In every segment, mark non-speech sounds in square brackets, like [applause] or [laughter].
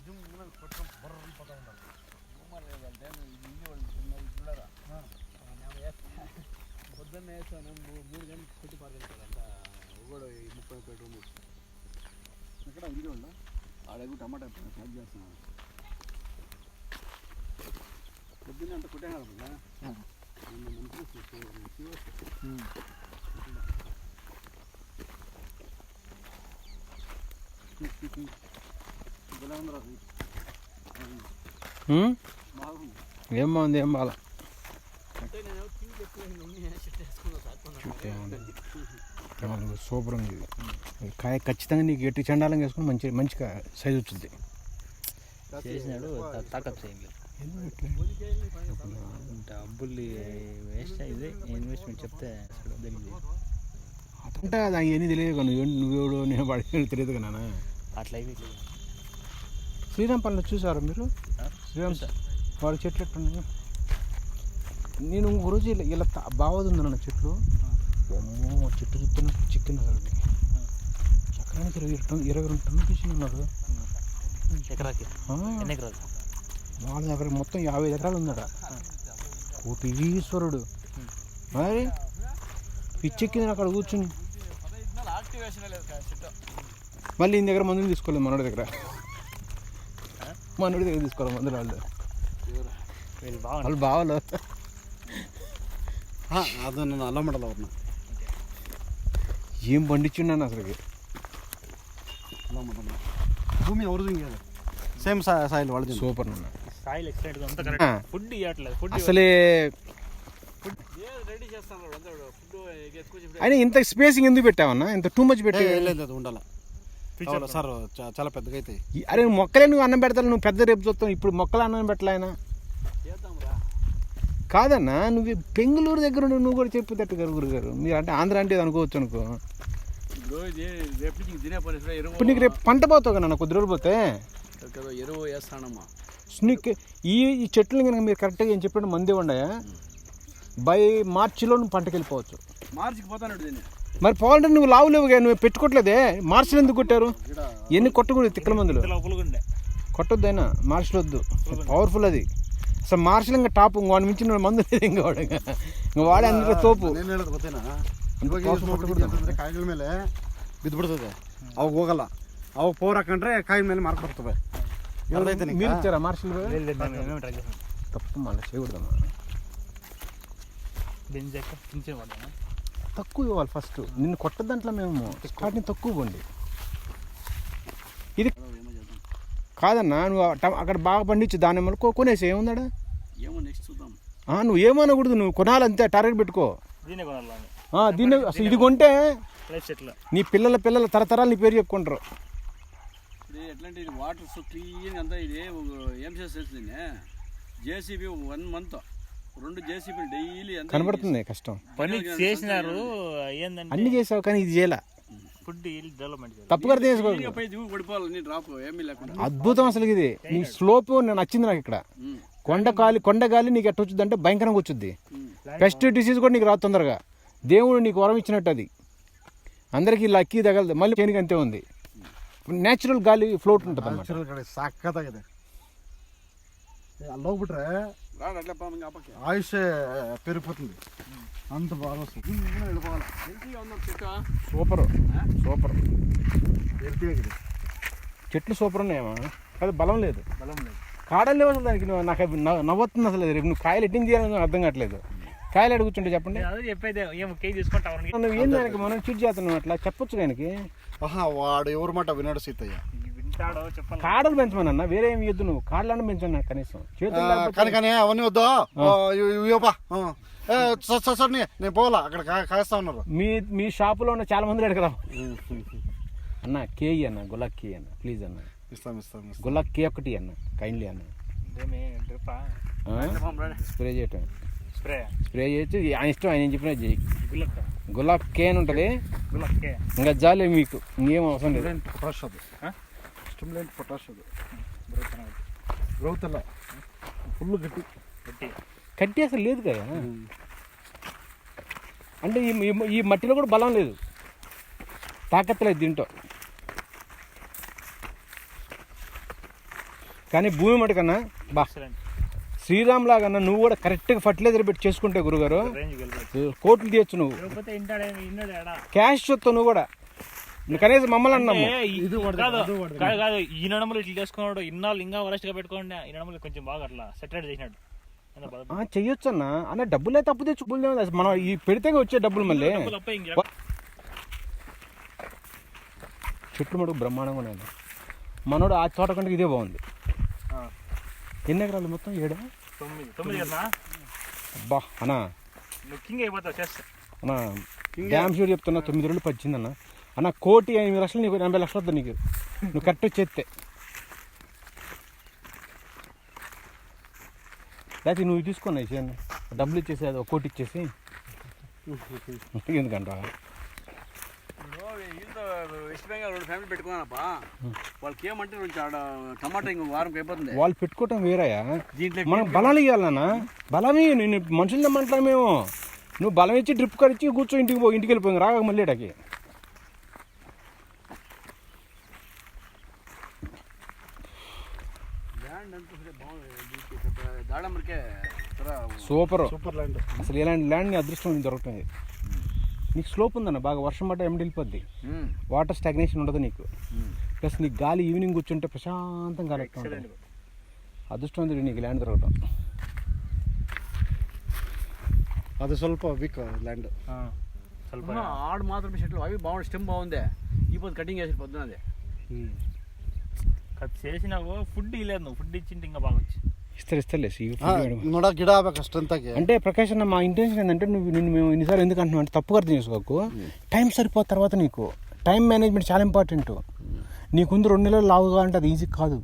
వేసుకొని జిమ్ కొట్టుకొని బర్రని పోతా ఉంటారు పొద్దున్న వేస్తాను మూడు గంటలు కొట్టి పారుకెళ్తాడు అంత ఒకడు ఈ ముప్పై ముప్పై రూమ్ ఇక్కడ ఇంటి వాళ్ళు ఆడకు టమాటా స్టార్ట్ చేస్తున్నాను పొద్దున్నే అంత కొట్టాను కదా బాగుంది ఏం బాగుంది ఏం బాగా సూపర్ ఉంది కాయ ఖచ్చితంగా నీకు ఎట్టి చండాలంగా వేసుకుని మంచి మంచిగా సైజ్ వచ్చింది. డబ్బులు వేస్ట్ అయింది ఇన్వెస్ట్మెంట్ చెప్తే అసలు తెలియదు. అంటే అది అవన్నీ తెలియదు నువ్వు నువ్వేడు నేను వాడి తెలియదు కదా అట్లా అయిపోయి శ్రీరామ్ పనులు చూసారా మీరు శ్రీరామ్ వాడి చెట్లు ఎట్టున్నాయి నేను ఒక రోజు ఇలా ఇలా ఉంది నాన్న చెట్లు. అమ్మో చెట్టు చూస్తున్న చికెన్ అసలు అది. ఎకరానికి ఇరవై టన్ ఇరవై రెండు టన్నులు తీసి ఉన్నాడు ఎకరాకి? ఎన్ని ఎకరాలు? వాళ్ళ దగ్గర మొత్తం యాభై ఎకరాలు ఉందట. కోటీశ్వరుడు. మరి? పిచ్చెక్కింది అక్కడ కూర్చుని. మళ్ళీ ఈయన దగ్గర మందులు తీసుకోలేదు మనోడి దగ్గర. [laughs] మనోడు దగ్గర తీసుకోవాలి మందులు వాళ్ళు వీళ్ళు బావ వాళ్ళు బావలు అది నన్ను అల్లమడలో ఉన్నా ఏం పండించున్నాను అసలుకి అల్లమడలో భూమి ఎవరు చూపించారు సేమ్ సాయిల్ వాళ్ళు సూపర్ సాయిల్ ఎక్సలెంట్ అంత ఫుడ్ ఇవ్వట్లేదు ఫుడ్ అసలే అయినా ఇంత స్పేసింగ్ ఎందుకు పెట్టావన్నా ఇంత టూ మచ్ పెట్టే లేదు ఉండాలి అవును, సార్ చా- చాలా పెద్దగా అవుతాయి ఈ- అరే నువ్వు మొక్కలే నువ్వు అన్నం పెడతావు? నువ్వు పెద్ద రేపు చూస్తావు. ఇప్పుడు మొక్కలు అన్నం పెట్టలే ఆయన. చేద్దాం రా కాదన్నా నువ్వు బెంగళూరు దగ్గర ఉండి నువ్వు కూడా చెప్పేటట్టు గారు గురుగారు మీరు అంటే ఆంధ్ర అంటే ఇది అనుకోవచ్చు అనుకో. ఇప్పుడు ఇది రేపు నుంచి తినే పరిస్థితి ఎరువు. ఇప్పుడు నీకు రేపు పంట పోతావు కదా కొద్ది రోజులు పోతే? కదా ఎరువు వేస్తానమ్మా. నీకు ఈ ఈ చెట్లు కనుక మీరు కరెక్ట్గా ఏం చెప్పినట్టు మందే ఉండయా? బై మార్చిలో నువ్వు పంటకి వెళ్ళిపోవచ్చు మార్చికి పోతాను దీన్ని. మరి పోవాలంటే నువ్వు లావు లేవుగా నువ్వు పెట్టుకోవట్లేదే మార్చిలో ఎందుకు కొట్టారు ఎన్ని కొట్టకూడదు తిక్కల మందులు లోపలకుండే కొట్టొద్దైనా మార్చిలో వద్దు పవర్ఫుల్ అది అసలు మార్చిలో ఇంకా టాప్ వాడిని మించిన మందు లేదు ఇంకా వాడు ఇంకా ఇంకా వాడే అందరూ తోపు ಏನು ಹೇಳೋದು ಗೊತ್ತೇನಾ ಇವಾಗ ಯೂಸ್ ಮಾಡ್ಬಿಟ್ಟಿದ್ದೆ ಅಂತಂದ್ರೆ ಕಾಯಿಗಳ ಮೇಲೆ ಬಿದ್ದುಬಿಡ್ತದೆ ಅವಾಗ ಹೋಗಲ್ಲ ಅವಾಗ ಪವರ್ ಹಾಕೊಂಡ್ರೆ ಕಾಯಿ ಮೇಲೆ ಮಾರ್ಕ್ ಬರ್ತವೆ ಹೇಳ್ದೈತೆ మీరు ఇచ్చారా మార్చిలో లేదు లేదు మేము మేము ట్రై చేస్తాం తప్పు మళ్ళీ చేయకూడదమ్మా బెంజాక పింఛన్ పడ్డాను తక్కువ ఇవ్వాలి ఫస్ట్. నిన్ను కొట్టదంట్లో మేము స్టార్టింగ్ తక్కువ పోండి ఇది కాదన్నా నువ్వు అక్కడ బాగా పండించు దానిమ్మలు కొ- కొనేసి ఏముందాడా? ఏమో నెక్స్ట్ చూద్దాం. ఆ, నువ్వు ఏమనకూడదు నువ్వు కొనాలంతే టార్గెట్ పెట్టుకో. దీనే దీన్ని అసలు ఇది కొంటే నీ పిల్లల పిల్లల తరతరాలు నీ పేరు చెప్పుకుంటారు. ఇది ఎట్లాంటి ఇది? వాటర్ సో క్లీన్ అంతా ఇది ఏం చేసేది జేసీబీ వన్ మంత్ రెండు జేసీబీ డైలీ అంతా కనబడుతుంది కష్టం పని చేసినారు ఏంటంటే అన్ని చేసావు కానీ ఇది చేయలే ఫుడ్ డెవలప్మెంట్ చేయాలి తప్పుగా అర్థం చేసుకో క్లీన్గా పై దిగు పడిపోవాలి డ్రాప్ ఏమీ లేకుండా అద్భుతం అసలు ఇది నీ స్లోప్ నచ్చింది నాకు ఇక్కడ ఉమ్, కొండ గాలి కొండ గాలి నీకు ఎట్ట వచ్చింది అంటే భయంకరంగా వచ్చింది ఉమ్. పెస్ట్ డిసీజ్ కూడా నీకు రాదు తొందరగా దేవుడు నీకు వరం ఇచ్చినట్టు అది అందరికీ లక్కీ తగలదు మళ్ళీ చేయనికి అంతే ఉంది న్యాచురల్ గాలి ఫ్లోట్ ఉంటుంది అన్నమాట ನ್ಯಾಚುರಲ್ ಕಡೆ ಸಾಕತ್ತಾಗಿದೆ ಅಲ್ಲಿ ఆయుష్ పెరిగిపోతుంది. అంత బాగా వస్తుంది. సూపర్. సూపర్. చెట్లు సూపర్ ఉన్నాయమ్మా అది బలం లేదు. బలం లేదు. కాడలు లేవు అసలు దానికి. నాకు అవి నవ్వుతుంది అసలు రేపు నువ్వు కాయలు ఎట్టింది చేయాలని అర్థం కావట్లేదు. కాయలు అడుగుతుంటే చెప్పండి. చెప్పేది ఏం నువ్వు ఏం దానికి మనం చూసి చేస్తున్నావు అట్లా? చెప్పొచ్చు దానికి ఆహా వాడు ఎవరు మాట వినాడు సీతయ్య. కాడలు పెంచమన్నా వేరే ఏమి ఇద్దు నువ్వు. కాడలను పెంచన్నా కనీసం. చేతులు కానీ కానీ అవన్నీ వద్దు? ఇవ్వపా సార్ నేను పోవాలా? అక్కడ కా- కాస్తా ఉన్నారు. మీ మీ షాపులో ఉన్న చాలా మంది అడగరా. అన్న కేయి అన్న గులాక్ కే అన్న ప్లీజ్ అన్న. ఇస్తాం ఇస్తాం గులాక్ కే ఒకటి అన్న కైండ్లీ అన్న. స్ప్రే చేయటం. స్ప్రే? స్ప్రే చేయొచ్చు. ఆయన ఇష్టం ఆయన ఏం చెప్పినా చేయి. గులాబ్ కే? అని ఉంటుంది. ఇంకా జాలే మీకు. ఇంకేం అవసరం లేదు. స్టిమ్యులేంట్ పొటాష్ అది. అలా ఫుల్ గట్టి. గట్టి. కట్టి అసలు లేదు కదా? అంటే ఈ ఈ మట్టిలో కూడా బలం లేదు. తాకత్తలేదు దీంట్లో. కానీ భూమి మటుకన్నా బా శ్రీరామ్ లాగన్నా నువ్వు కూడా కరెక్ట్గా ఫర్టిలైజర్ పెట్టి చేసుకుంటే గురుగారు. కోట్లు తీయచ్చు నువ్వు. క్యాష్ చూస్తావు నువ్వు కూడా. కనీసం మమ్మల్ని అన్నాము. ఈ- కాదు కాదు ఈ నడమలు ఇట్లా చేసుకున్నాడు ఇన్నాళ్ళు ఇంకా వరస్ట్గా పెట్టుకోండి ఈ నడమలు కొంచెం బాగా అట్లా సెటిల్ చేసినాడు. చెయ్యొచ్చు అన్న అన్న డబ్బులు అయితే అప్పు తెచ్చు డబ్బులు ఏముంది? అసలు మనం ఈ పెడితే వచ్చే డబ్బులు మళ్ళీ. తప్ప చెట్లు మటుకు బ్రహ్మాండంగా ఉన్నాయి మనోడు ఆ తోట కంటే ఇదే బాగుంది. ఎన్ని ఎకరాలు మొత్తం ఏడా తొమ్మిది. తొమ్మిది అబ్బా అన్నా? నువ్వు కింగ్ అయిపోతావు చేస్తా అన్న డ్యామ్ షూర్ చెప్తున్నా తొమ్మిది రోజులు పచ్చింది అన్న కోటి ఎనిమిది లక్షలు నీకు ఎనభై లక్షలు వద్దు నీకు. నువ్వు కరెక్ట్ చేస్తే లేకపోతే నువ్వు తీసుకున్నాయి చేయను డబ్బులు ఇచ్చేసి అది ఒక కోటి ఇచ్చేసి. ఎందుకంటా వీళ్ళతో వెస్ట్ బెంగాల్ రెండు ఫ్యామిలీ పెట్టుకున్నానప్పా వాళ్ళకి ఏమంటే కొంచెం ఆడ టమాటా ఇంకో వారం అయిపోతుంది. వాళ్ళు పెట్టుకోవటం వేరయా దీంట్లో మనం బలాలు ఇవ్వాలన్నా బలమే నేను మనుషులు తెమ్మంటా మేము. నువ్వు బలం ఇచ్చి డ్రిప్ కరిచి కూర్చో ఇంటికి పో ఇంటికి వెళ్ళిపోయింది. రాగా మళ్ళీ ఈడకి ల్యాండ్ అంతా సరే బాగుంది దాడమ్మరికే ತರ సూపర్ సూపర్ ల్యాండ్ అసలు ఇలాంటి ల్యాండ్ నీ అదృష్టం దొరుకుతుంది నీకు స్లోప్ ఉందన్న బాగా వర్షం పడ్డ ఎమ్మడి వెళ్ళిపోద్ది వాటర్ స్టాగ్నేషన్ ఉండదు నీకు ప్లస్ నీకు గాలి ఈవినింగ్ కూర్చుంటే ప్రశాంతంగా గాలి వస్తూ ఉంటుంది అదృష్టం ఉంది నీకు ల్యాండ్ దొరకటం అది ಸ್ವಲ್ಪ ವೀಕ್ ಲ್ಯಾಂಡ್ ಸ್ವಲ್ಪ ఆడు మాత్రం చెట్లు అవి బాగుంది స్టెమ్ బాగుంది ఈ పొద్దు కటింగ్ చేసి పొద్దున అది కట్ చేసినావు ఫుడ్ ఇవ్వలేదు నువ్వు ఫుడ్ ఇచ్చింటే ఇంకా బాగా వచ్చి ఇస్తారు ఇస్తలే ನೋಡ ಗಿಡ ಆಗ್ಬೇಕು ಅಷ್ಟಂತಾಗಿ అంటే ప్రకాష్ అన్న మా ఇంటెన్షన్ ఏంటంటే నువ్వు నిన్ను మేము ఇన్నిసార్లు ఎందుకు అంటున్నావు అంటే తప్పుగా అర్థం చేసుకోకు టైం సరిపోత తర్వాత నీకు టైం మేనేజ్మెంట్ చాలా ఇంపార్టెంట్ నీకుంది రెండు నెలలు లావుగా అంటే అది ఈజీ కాదు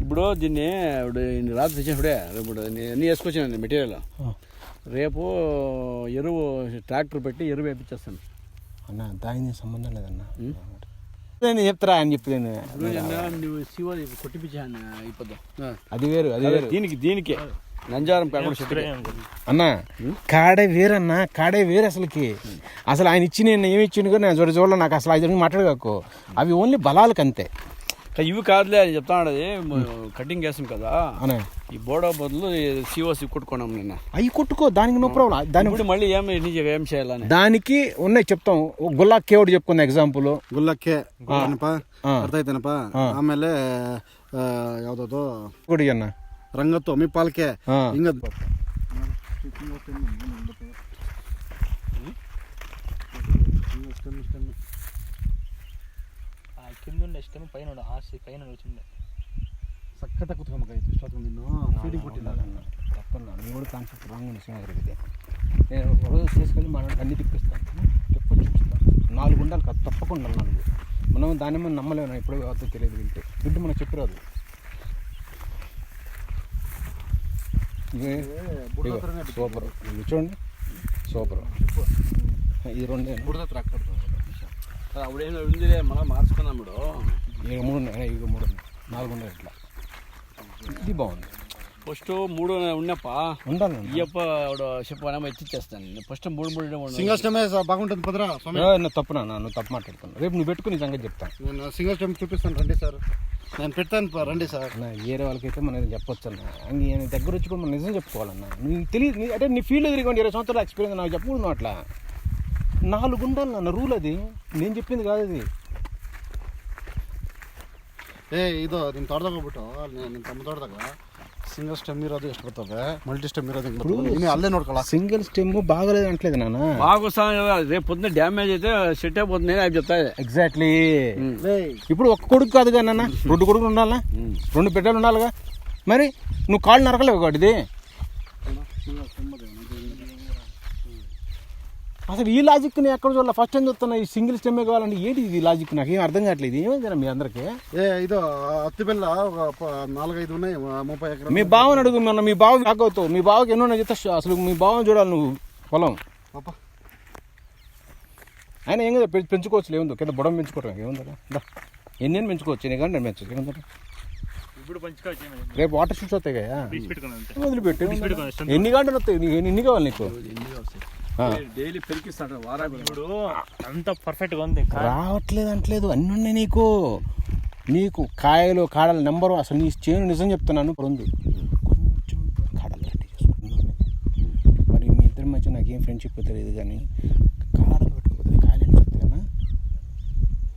ఇప్పుడు దీన్ని ఇప్పుడు ఇన్ని రాత్రి తెచ్చినప్పుడే ఇప్పుడు నేను అన్నీ వేసుకొచ్చాను మెటీరియల్ రేపు ఎరువు ట్రాక్టర్ పెట్టి ఎరువు వేపించేస్తాను అన్న దాని సంబంధం లేదన్న నేను చెప్తారా అని చెప్పి నేను అది వేరు అది వేరు. దీనికి దీనికి. నంజారం అన్న కాడే వేరన్న కాడే వేరు అసలుకి. అసలు ఆయన ఇచ్చి నేను ఏమి ఇచ్చిండు కూడా నేను చూడ చూడలే నాకు అసలు అది మాట్లాడగాకు. అవి ఓన్లీ బలాలకు అంతే ఇవి కాదులే అని చెప్తాను అది కటింగ్ చేస్తాం కదా అనే ఈ బోడో బదులు సిఓసి కొట్టుకున్నాం నిన్న అవి కొట్టుకో దానికి నో ప్రాబ్లం దాని ఇప్పుడు మళ్ళీ ఏం నిజ ఏం చేయాలని దానికి ఉన్నాయి చెప్తాం ఓ గుల్లా కేవడు చెప్పుకున్న ఎగ్జాంపుల్ ಗುಲ್ಲಕ್ಕೆ ಏನಪ್ಪ ಹಾ. ಅರ್ಥ ಆಯ್ತೇನಪ್ಪ ಆಮೇಲೆ ಆ, ಯಾವ್ದದು కూడా అన్న ರಂಗತ್ತು ಅಮ್ಮಿಪಾಲ್ಕೆ ಹಾ. ಹಿಂಗದ್ ఆ కింద ఉండే ఇష్టం పైన ఉండే ఆశ పైన వచ్చిండే సక్కట కుతుకమ్మక అయితే ఇష్టం నిన్ను. ఫీడింగ్ కొట్టినా తప్పన్నా నీ కూడా కాన్సెప్ట్ రాంగ్ ఉంది సింహగిరికి నేను రోజు చేసుకొని మనం అన్ని తిప్పిస్తాను తిప్పని చూపిస్తాను నాలుగు ఉండాలి కాదు తప్పకుండా నాలుగు మనం దాని మీద నమ్మలేము ఎప్పుడు అవుతో తెలియదు వింటే. దుడ్డు మనకు చెప్పరాదు సూపర్. చూడండి. సూపర్. ఈ రెండు బుడద త్రాక్కడదు అప్పుడేమో ఉందిలే మళ్ళీ మార్చుకున్నాం ఇప్పుడు. ఇక మూడు ఉన్నాయి ఇక మూడు నాలుగు ఉన్నాయి ఇట్లా. ఇది బాగుంది. ఫస్ట్ మూడు ఉన్నప్ప ఉండాలండి ఇయ్యప్ప ఆవిడ చెప్పనేమో ఎత్తిచ్చేస్తాను ఫస్ట్ మూడు మూడు. సింగల్ స్టెమ్ బాగుంటుంది పదరా తప్పునా నువ్వు తప్పు మాట్లాడుతున్నాను రేపు నువ్వు పెట్టుకుని సంగతి చెప్తాను. నేను సింగల్ స్టెమ్ చూపిస్తాను రండి సార్. నేను పెడతాను రండి సార్. వేరే వాళ్ళకైతే మనం చెప్పొచ్చు అన్న. దగ్గర వచ్చి కూడా మనం నిజం చెప్పుకోవాలన్న. నీకు తెలియదు నీ- అంటే నీ ఫీల్డ్ ఎదురుకోండి ఇరవై సంవత్సరాల ఎక్స్పీరియన్స్ నాకు చెప్పకూడదు అట్లా. నాలుగు ఉండాలి నాన్న రూల్ అది. నేను చెప్పింది కాదు అది ఏ ఇదో నేను ತೋಟದಾಗ್ಬಿಟ್ಟು నేను ನಿನ್ನ ತಮ್ಮ ತೋಟದಾಗ ಸಿಂಗಲ್ ಸ್ಟೆಮ್ ಇರೋದು ಎಷ್ಟು ಬರ್ತದೆ ಮಲ್ಟಿ ಸ್ಟೆಮ್ ಇರೋದು ಹೆಂಗ್ ಬರ್ತದೆ? ಇನ್ನು సింగిల్ స్టెమ్ బాగలేదు అంటలేదు నాన్న. మాకు సా- రేపు పొద్దున్న డ్యామేజ్ అయితే సెట్ అయిపోతుంది అని చెప్తా ఇదే. ఎగ్జాక్ట్లీ ఇప్పుడు ఒక్క కొడుకు కాదుగా నాన్న రెండు కొడుకులు ఉండాలా? రెండు బిడ్డలు ఉండాలిగా. మరి నువ్వు కాళ్ళు నరకలేవు వాటిది అసలు ఈ లాజిక్ ఎక్కడ చూడాలి? ఫస్ట్ టైం చూస్తున్నా? ఈ సింగిల్ స్టెమ్మే కావాలండి ఏంటి ఇది లాజిక్ నాకు? ఏం అర్థం కావట్లేదు. ఏమైంది మీ అందరికి? ఏ ఇదో అత్తి పిల్ల ఒక నాలుగైదు ఉన్నాయి ముప్పై ఎకరాలు. మీ బావని అడుగు మొన్న మీ బావ షాక్ మీ బావకి ఎన్నో చెప్తా అసలు మీ బావని చూడాలి నువ్వు. పొలం. పాపా. ఆయన ఏం కదా పెంచుకోవచ్చు ఏముందో కింద బుడం పెంచుకోవటం ఏముందా ఎన్ని పెంచుకోవచ్చు? నేను కానీ పెంచచ్చు? ఏముందా రేపు వాటర్ షూట్స్ వస్తాయి కదా? వదిలిపెట్టు ఎన్ని గంటలు వస్తాయి? ఎన్ని కావాలి నీకు? డైలీ పెరికిస్తాడు వారాలు ఇప్పుడు అంత పర్ఫెక్ట్గా ఉంది. రావట్లేదు అంటలేదు అన్ని ఉన్నాయి నీకు. నీకు కాయలు కాడల నెంబరు అసలు నీ చేను నిజం చెప్తున్నాను. ఉంది కొంచెం కాడలు రెడీ చేసుకున్నాను మరి మీ ఇద్దరి మధ్య నాకేం ఫ్రెండ్షిప్ తెలియదు కానీ కాడలు పెట్టుకోకపోతే కాయలు ఎంత చెప్తానా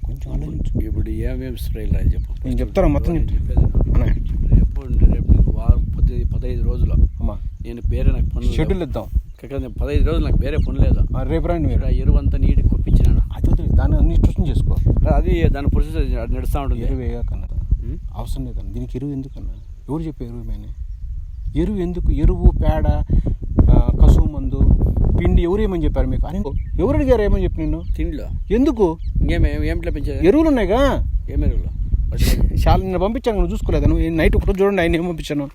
కొంచెం ఆలోచించు. ఇప్పుడు ఏమేమి స్ప్రేలు అని చెప్పు. నేను చెప్తారా మొత్తం నేను చెప్తా చెప్పేది అన్నా. రేపు రేపు నీకు వారం పది పదహైదు రోజులు. అమ్మా. నేను వేరే నాకు షెడ్యూల్ ఇద్దాం. కాక నేను పదహైదు రోజులు నాకు వేరే పని లేదు. ఆ, రేపు రండి మీరు. ఇక్కడ ఎరువు అంతా నీటికి కొప్పించినాను. అది దాన్ని అన్ని ట్యూషన్ చేసుకో. అది దాని ప్రొసెస్ నడుస్తూ ఉంటుంది. ఎరువు వేయకన్నా? అవసరం లేదన్న దీనికి ఎరువు ఎందుకన్నా ఎవరు చెప్పే ఎరువు మేనే? ఎరువు ఎందుకు? ఎరువు పేడ కసువు మందు పిండి ఎవరు ఏమని చెప్పారు మీకు? అని ఎవరు అడిగారు ఏమని చెప్పి నేను తిండిలో. ఎందుకు? ఇంకేం ఏమిట్లో పెంచేది? ఎరువులు ఉన్నాయిగా? ఏం ఎరువులు? చాలా నిన్న పంపించాను నువ్వు చూసుకోలేదా? నువ్వు నైట్ ఒకటి చూడండి ఆయన ఏం పంపించాను.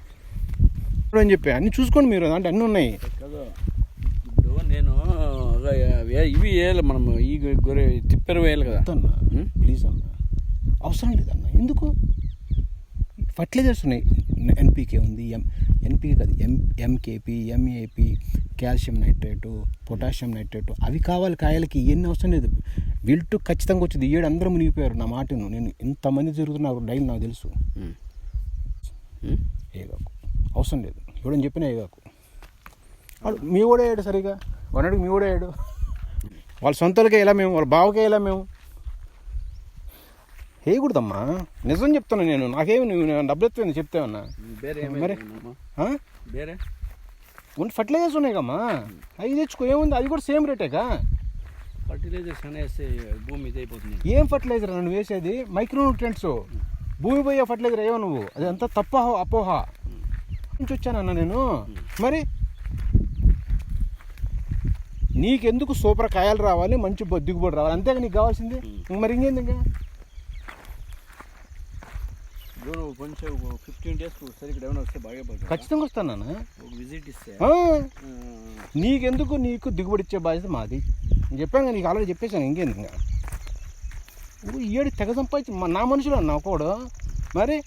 అని చెప్పి అన్ని చూసుకోండి మీరు అంటే అన్నీ ఉన్నాయి. నేను వే- ఇవి వేయాలి మనం ఈ గొర్రె తిప్పెరు వేయాలి కదా. అన్న? ప్లీజ్ అన్న. అవసరం లేదన్న ఎందుకు? ఫర్టిలైజర్స్ ఉన్నాయి ఎన్పికే ఉంది ఎం ఎన్పికే కాదు ఎం MKP MAP calcium nitrate potassium nitrate అవి కావాలి కాయలకి ఇవన్నీ అవసరం లేదు. విల్టు ఖచ్చితంగా వచ్చింది ఏడు అందరూ మునిగిపోయారు నా మాటను. నేను ఇంతమంది తిరుగుతున్నారు డైలీ నాకు తెలుసు? ఏగాకు అవసరం లేదు. ఎవడని చెప్పినా ఏగాకు మీ కూడా అయ్యాడు సరిగా? వనడికి మీ కూడా అయ్యాడు వాళ్ళ సొంతలకే ఇలా మేము వాళ్ళ బావకే ఇలా మేము. వేయకూడదమ్మా నిజం చెప్తాను నేను. నాకేమి నువ్వు డబ్బులు ఎత్తుకుంది చెప్తావన్నా మరి? ఫర్టిలైజర్స్ ఉన్నాయి కమ్మా. అవి తెచ్చుకో. ఏముంది? అది కూడా సేమ్ రేటేగా ఫర్టిలైజర్స్ అనేసి భూమి అయిపోతుంది. ఏం ఫర్టిలైజర్ నువ్వు వేసేది? మైక్రోన్యూట్రియంట్స్ భూమి పోయే ఫర్టిలైజర్ ఏవో నువ్వు? అదంతా తప్ప అపోహ. నుంచి వచ్చానన్నా నేను. మరి? నీకెందుకు సూపర్ కాయలు రావాలి మంచి దిగుబడి రావాలి? అంతేగా నీకు కావాల్సింది? మరి ఇంకేంది ఇంకా కొంచెం ఫిఫ్టీన్ డేస్ ఏమైనా వస్తే బాగా ఖచ్చితంగా వస్తానన్న ఒక విజిట్ ఇస్తే. నీకెందుకు నీకు దిగుబడి ఇచ్చే బాధ్యత మాది? నేను చెప్పాను నీకు ఆల్రెడీ చెప్పేశాను ఇంకేంది ఇంకా ఏడు తెగ సంపాదించి నా మనుషులు అన్న ఒకడు మరి?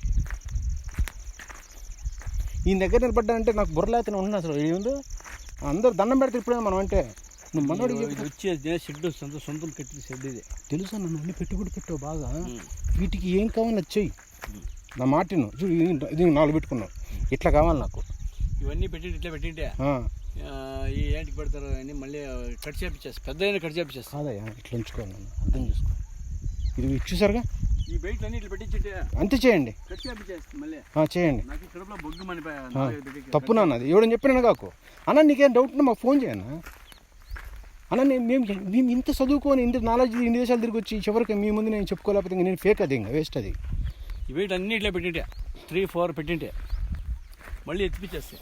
ఈ దగ్గర నిలబడ్డానంటే నాకు బుర్రలేతనే ఉంది అసలు ఏముందో? అందరు దండం పెడితే ఇప్పుడే మనం అంటే. నువ్వు మనోడికి ఇది వచ్చి షెడ్ సొంత సొంతం కట్టిన షెడ్ ఇది తెలుసా నన్ను అన్ని పెట్టుబడి పెట్టావు బాగా వీటికి ఏం కావాలి నచ్చాయి నా మాటిను చూడు ఇది- ఇది నాలుగు పెట్టుకున్నావు ఇట్లా కావాలి నాకు ఇవన్నీ పెట్టింటే ఇట్లా పెట్టింటే ఈ ఏంటికి పెడతారు అని మళ్ళీ కట్ చేపించేస్తా పెద్ద అయినా కట్ చేపించేస్తా కాదయ్యా ఇట్లా ఉంచుకోవాలి నన్ను అర్థం చేసుకో ఇది ఇచ్చేసారుగా ఈ బయట అన్ని ఇట్లా పెట్టించుంటే అంతే చేయండి కట్ చేపించేస్తా మళ్ళీ చేయండి నాకు కడుపులో బొగ్గు తప్పు నాన్న అది ఎవడని చెప్పినాను కాకు అన్న నీకేం డౌట్ ఉన్నా మాకు ఫోన్ చేయన్న అన్న నేను మేము మేము ఇంత చదువుకొని ఇంత నాలెడ్జ్ ఇన్ని దేశాలు తిరిగి వచ్చి చివరికి మీ ముందు నేను చెప్పుకోలేకపోతే ఇంక నేను ఫేక్ అది ఇంకా వేస్ట్ అది. అన్ని ఇట్లా పెట్టింటే త్రీ ఫోర్ పెట్టింటే మళ్ళీ ఎత్తిపించేస్తే.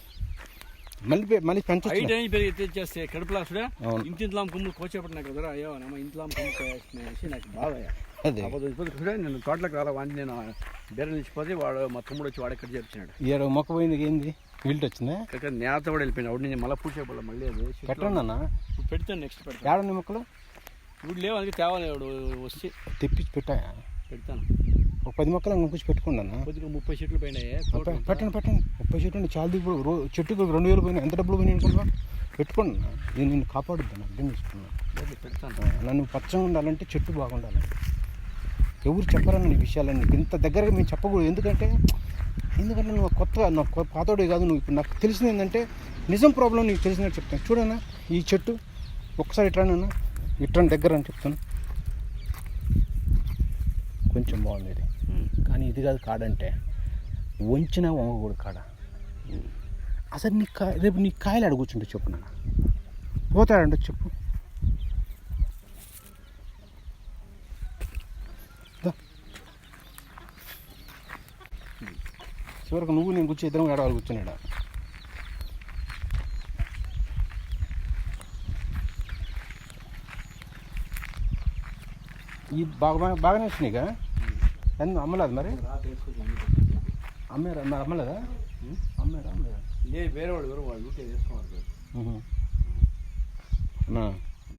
మళ్ళీ మళ్ళీ అనేది పెరిగి ఎత్తిచ్చేస్తే కడుపులో చూడ. ఇంత ఇంతలాం కొమ్ములు కోచేపటి నాకు ఎదురు అయ్యో నమ్మ ఇంతలాం కొమ్ము కోసేసి నాకు బాధ అదే. చూడ నేను తోటలోకి రాలా వాడిని నేను బేర నిలిచిపోతే వాడు మా తమ్ముడు వచ్చి వాడు ఎక్కడ చేర్చినాడు ఈ మొక్క పోయింది ఏంది? విల్ట్ వచ్చిందా? ఇక్కడ నేత కూడా వెళ్ళిపోయినా వాడు నేను మళ్ళీ పూసేపల్ల మళ్ళీ పెట్టండి అన్న. పెడతాను నెక్స్ట్ పెడతాను. ఏడండి మొక్కలు? ఇప్పుడు లేవు అందుకే తేవాలి వాడు వచ్చి తెప్పించి పెట్టాయా? పెడతాను. ఒక పది మొక్కలు ఇంకొంచెం పెట్టుకోండి అన్న కొద్దిగా ముప్పై చెట్లు పైన పెట్టండి పెట్టండి. ముప్పై చెట్టు అండి చాలా రో చెట్టుకు రెండు వేలు పోయినాయి. ఎంత డబ్బులు పోయినాయి అనుకుంటున్నా పెట్టుకోండి నేను నిన్ను కాపాడుద్దాను అర్థం చేసుకున్నాను. పెడతాను. నన్ను పచ్చగా ఉండాలంటే చెట్టు బాగుండాలి. ఎవరు చెప్పరన్న ఈ విషయాలన్నీ. ఇంత దగ్గరగా మేము చెప్పకూడదు. ఎందుకంటే ఎందుకంటే నువ్వు కొత్త నాకు పాతోడే కాదు నువ్వు. ఇప్పుడు నాకు తెలిసింది ఏంటంటే నిజం ప్రాబ్లం నీకు తెలిసినట్టు చెప్తాను. చూడన్నా ఈ చెట్టు ఒకసారి ఇట్రానన్నా ఇట్రాని దగ్గర అని చెప్తాను కొంచెం బాగుంది ఇది కానీ ఇది కాదు కాడంటే. వంచిన వంగకూడదు కాడ అసలు నీ కా రేపు నీ కాయలు అడుగుచుంటే చెప్పు నాన్న. పోతాడంటే చెప్పు. చివరికి నువ్వు నేను కూర్చో ఇద్దరం ఏడవాలి కూర్చున్నాడు? ఈ బాగా బాగానే వచ్చినాయిగా ఎంత అమ్మలేదు మరి? అమ్మారా మరి అమ్మలేదా? అమ్మారా అమ్మలేదా లేదు వేరే వాడు వేరే వాళ్ళు ఉహు. నా